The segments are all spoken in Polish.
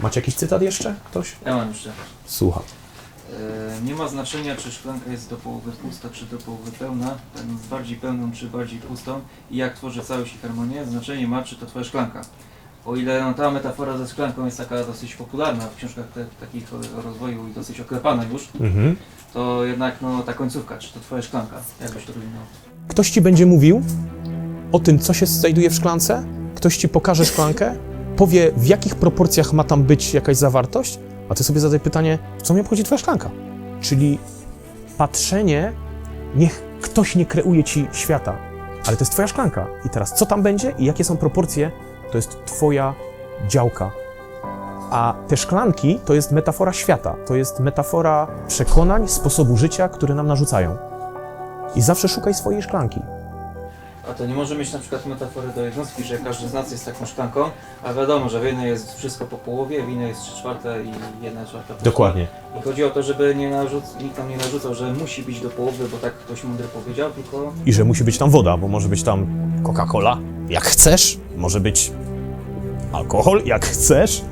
Macie jakiś cytat jeszcze? Ktoś? Ja mam jeszcze. Słucham. E, nie ma znaczenia, czy szklanka jest do połowy pusta, czy do połowy pełna, będąc bardziej pełną, czy bardziej pustą i jak tworzy całość i harmonię, znaczenie ma, czy to twoja szklanka. O ile no, ta metafora ze szklanką jest taka dosyć popularna w książkach te, takich o, o rozwoju i dosyć oklepana już, Mhm. to jednak no, ta końcówka, czy to twoja szklanka, jakbyś to rozwinął. Ktoś ci będzie mówił o tym, co się znajduje w szklance, ktoś ci pokaże szklankę, powie, w jakich proporcjach ma tam być jakaś zawartość, a ty sobie zadaj pytanie, co mnie obchodzi twoja szklanka? Czyli patrzenie, niech ktoś nie kreuje ci świata, ale to jest twoja szklanka. I teraz, co tam będzie i jakie są proporcje, to jest twoja działka. A te szklanki to jest metafora świata, to jest metafora przekonań, sposobu życia, które nam narzucają. I zawsze szukaj swojej szklanki. A to nie może mieć na przykład metafory do jednostki, że każdy z nas jest taką szklanką, a wiadomo, że w jednej jest wszystko po połowie, w innej jest 3 czwarte i 1 czwarta. Dokładnie. I chodzi o to, żeby nie narzuc- nikt nam nie narzucał, że musi być do połowy, bo tak ktoś mądry powiedział, tylko I że musi być tam woda, bo może być tam Coca-Cola, jak chcesz, może być alkohol, jak chcesz,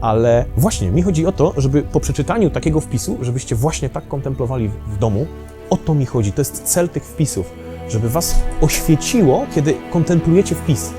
ale właśnie mi chodzi o to, żeby po przeczytaniu takiego wpisu, żebyście właśnie tak kontemplowali w, w domu. O to mi chodzi, to jest cel tych wpisów, żeby was oświeciło, kiedy kontemplujecie wpis.